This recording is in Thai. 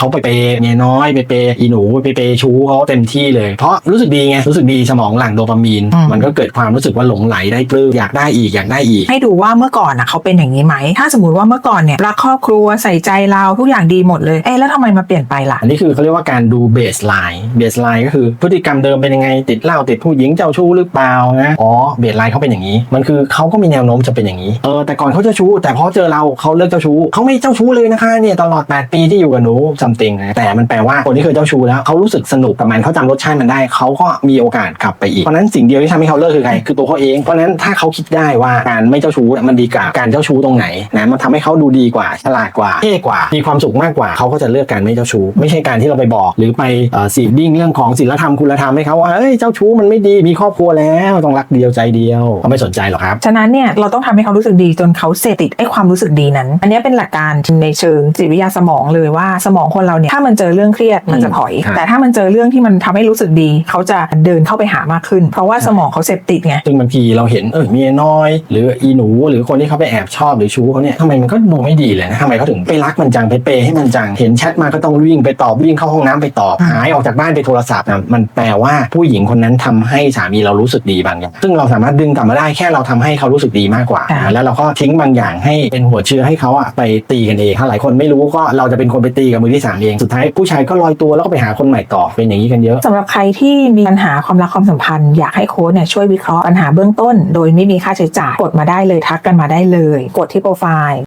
เขาไปเปย์เมียน้อยไปเปย์อีหนูไปเปย์ชู้เขาเต็มที่เลย เพราะรู้สึกดีไงรู้สึกดีสมองหลั่งโดปามีนอืมมันก็เกิดความรู้สึกว่าหลงไหลได้ปลื้มอยากได้อีกอยากได้อีก ให้ดูว่าเมื่อก่อนอะเขาเป็นอย่างนี้ไหม ถ้าสมมติว่าเมื่อก่อนเนี่ยรักครอบครัวใส่ใจเราทุกอย่างดีหมดเลยเอ๊ะแล้วทำไมมาเปลี่ยนไปล่ะอันนี้คือเขาเรียกว่าการดูเบสไลน์เบสไลน์ก็คือพฤติกรรมเดิมเป็นยังไงติดเหล้าติดผู้หญิงเจ้าชู้หรือเปล่านะอ๋อเบสไลน์เขาเป็นอย่างนี้ มันคือเขาก็มีแนวโน้มจะเป็นอย่างนี้เออแต่ก่อนเขาเจ้าชู้แต่พอเจอเราเขาเลิกเจ้าชู้เขาไม่เจ้าชู้เลยนะคะเนี่ยตลอด 8 ปีที่อยู่กับหนูซัมติงนะแต่มันแปลว่าคนที่เคยเจ้าชู้แล้วเขารู้สึกสนุกกับมันเขาจำรสชาติมันได้เขาก็มีโอกาสกลับไปอีกเพราะนั้นสิ่งเดียวที่ทำให้เขาเลิกคือใครคือตัวเขาเองเพราะนั้นถ้าเขาคิดได้ว่าการไม่เจ้าชู้มันดีกว่าการเจ้าชู้ตรงไหนนะมันทำให้เขาดูดีกว่าฉลาดกว่าเท่กว่ามีความสุขมากกว่าเขาก็จะเลือกการไม่เจ้าชู้ไม่ใช่การที่เราไปบอกหรือไปสีดิ้งเรื่องของศีลธรรมคุณธรรมให้เขาว่าเอ้ยเจ้าชู้มันไม่ดีมีครอบครัวแล้วต้องรักเดียวใจเดียวเขาไม่สนใจหรอกครับฉะนั้นเนี่ยเราต้องทำให้เขารู้สึกดีจนเขาเสพติดไอ้ความรู้สึกดีนั้น อันนี้เป็นหลักการในเชิงจิตวิทยาสมองเลยว่าสมองคนเราเนี่ยถ้ามันเจอเรื่องเครียดมันจะถอยครับแต่ถ้ามันเจอเรื่องที่มันทำให้รู้สึกดี เขาจะเดินเข้าไปหามากขึ้น เพราะว่าสมองเขาเสพติดไงซึ่งบางทีเราเห็นเออเมียน้อย หรืออีหนู หรือคนที่เขาไปแอบชอบหรือชู้เขาเนี่ยทำไมมันก็ดูไม่ดีเลยนะทำไมเขาถึงไปรักมันจังไปเปย์ให้มันจังเห็นแชทมาก็ต้องวิ่งไปตอบวิ่งเข้าห้องน้ำไปตอบหายออกจากบ้านไปโทรศัพท์นะมันแปลว่าผู้หญิงคนนั้นทำให้สามีเรารู้สึกดีบางอย่างซึ่งเราสามารถดึงกลับมาได้แค่เราทำให้เขารู้สึกดีมากกว่าค่ะแล้วเราก็ทิ้งบางอย่างให้เป็นหัวเชื้อให้เขาอะไปตีกันเองถ้าหลายคนไม่รู้ก็เราจะเป็นคนไปตีกับมือที่สามเองสุดท้ายผู้ชายก็ลอยตัวแล้วก็ไปหาคนใหม่ต่อเป็นอย่างนี้กันเยอะสำหรับใครที่มีปัญหาความรักความสัมพันธ์ อยากให้โค้ชเนี่ยช่วยวิเคราะห์ปัญหาเบื้องต้น โดยไม่มีค่าใช้จ่ายกดมาได้เลยทักกันมาได้เลย กดที่โปรไฟล์